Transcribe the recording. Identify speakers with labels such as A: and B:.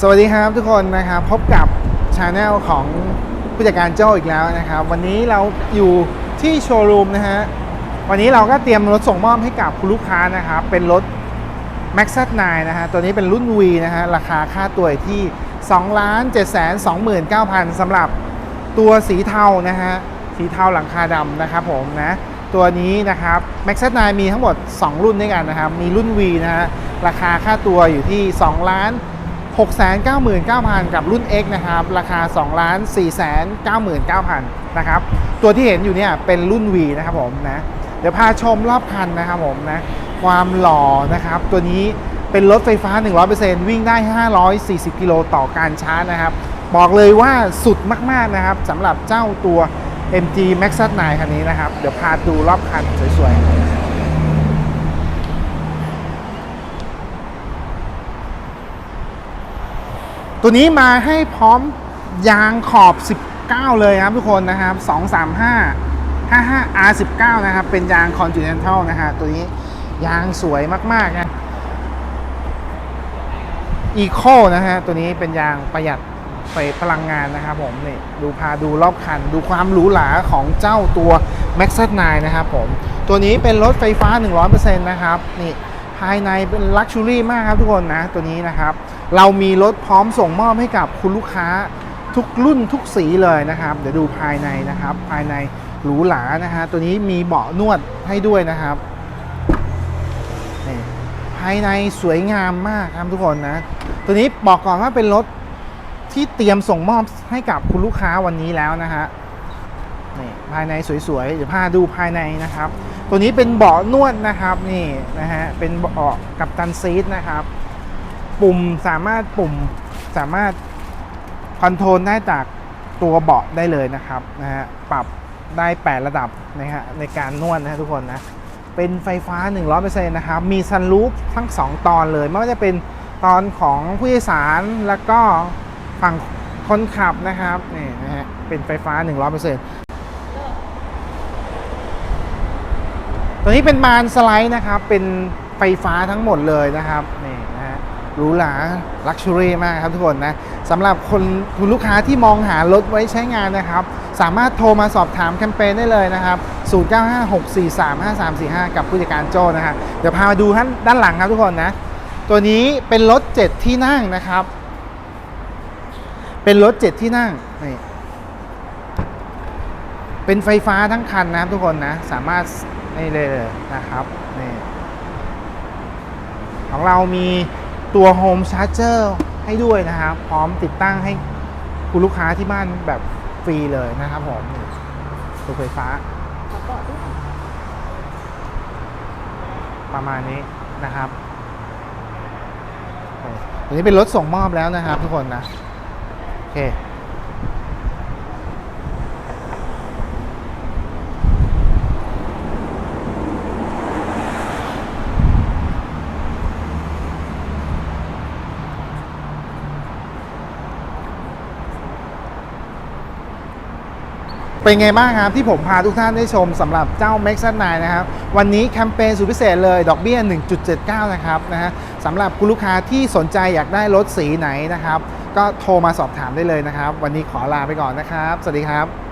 A: สวัสดีครับทุกคนนะครับพบกับช anel ของผู้จัดการโจ้อีกแล้วนะครับ วันนี้เราอยู่ที่โชว์รูมนะฮะวันนี้เราก็เตรียมรถส่งมอบให้กับคุณลูกค้านะครับ เป็นรถ Max Z 9นะฮะตัวนี้เป็นรุ่น V นะฮะราคาค่าตัวอยู่ที่ 2 7 2 9 0 0 0สำหรับตัวสีเทานะฮะสีเทาหลังคาดำนะครับผมนะตัวนี้นะครับ Max Z 9มีทั้งหมด 2 รุ่นด้วยกันนะครับ มีรุ่น V นะฮะราคาค่าตัวอยู่ที่ 2 ล้าน 699,000 กับรุ่น X นะครับ ราคา 2 499,000 นะครับ ตัวที่เห็นอยู่เนี่ยเป็นรุ่น V นะครับผมนะ เดี๋ยวพาชมรอบคันนะครับผมนะ ความหล่อนะครับ ตัวนี้เป็นรถไฟฟ้า 100%วิ่งได้ 540 กิโลต่อการชาร์จนะครับ บอกเลยว่าสุดมาก ๆ นะครับสำหรับเจ้าตัว MG Max 9คันนี้นะครับ เดี๋ยวพาดูรอบคันสวย ๆ ตัวนี้มาให้พร้อมยางขอบ 19 เลยครับทุกคนนะครับ 235 55 R19 นะครับ เป็นยาง Continental นะฮะตัวนี้ยางสวยมากๆนะ Eco นะฮะ ตัวนี้เป็นยางประหยัดไฟพลังงานนะครับผมนี่ดูพาดูรอบคัน ดูความหรูหราของเจ้าตัว Max 9นะครับผม ตัวนี้เป็นรถไฟฟ้า 100%นะครับ นี่ายในเป็นลักชัวรี่มากครับทุกคนนะตัวนี้นะครับ เรามีรถพร้อมส่งมอบให้กับคุณลูกค้าทุกรุ่นทุกสีเลยนะครับ เดี๋ยวดูภายในนะครับ ภายในหรูหรานะฮะตัวนี้มีเบาะนวดให้ด้วยนะครับนี่ภายในสวยงามมากครับทุกคนนะ ตัวนี้บอกก่อนว่าเป็นรถที่เตรียมส่งมอบให้กับคุณลูกค้าวันนี้แล้วนะฮะ ภายในสวยๆเดี๋ยวพาดูภายในนะครับ ตัวนี้เป็นเบาะนวดนะครับนี่นะฮะเป็นเบาะกับตันซีทนะครับ ปุ่มสามารถปุ่มสามารถคอนโทรลได้จากตัวเบาะได้เลยนะครับนะฮะปรับได้ 8 ระดับนะฮะในการนวดนะฮะทุกคนนะเป็นไฟฟ้า 100%นะครับ มีซันรูฟทั้ง 2 ตอนเลย ไม่ว่าจะเป็นตอนของผู้โดยสารแล้วก็ฝั่งคนขับนะครับนี่นะฮะเป็นไฟฟ้า 100% ตัวนี้เป็นบานสไลด์นะครับ เป็นไฟฟ้าทั้งหมดเลยนะครับนี่นะฮะหรูหราลักชัวรี่มากครับทุกคนนะสำหรับคนคุณลูกค้าที่มองหารถไว้ใช้งานนะครับ สามารถโทรมาสอบถามแคมเปญได้เลยนะครับ 0956435345 กับผู้จัดการโจ้นะฮะเดี๋ยวพามาดูด้านหลังครับทุกคนนะ ตัวนี้เป็นรถ 7 ที่นั่งนะครับ เป็นรถ 7 ที่นั่งนี่เป็นไฟฟ้าทั้งคันนะครับทุกคนนะ สามารถ นี่เลยนะครับนี่ของเรามีตัวโฮมชาร์เจอร์ให้ด้วยนะครับ พร้อมติดตั้งให้คุณลูกค้าที่บ้านแบบฟรีเลยนะครับผมตัวไฟฟ้า ประมาณนี้นะครับอันนี้เป็นรถส่งมอบแล้วนะครับทุกคนนะ โอเค เป็นไงบ้างครับที่ผมพาทุกท่านได้ชมสำหรับเจ้า Max 9นะครับ วันนี้แคมเปญสุดพิเศษเลยดอกเบี้ย 1.79 นะครับนะฮะสำหรับคุณลูกค้าที่สนใจอยากได้รถสีไหนนะครับ ก็โทรมาสอบถามได้เลยนะครับ วันนี้ขอลาไปก่อนนะครับ สวัสดีครับ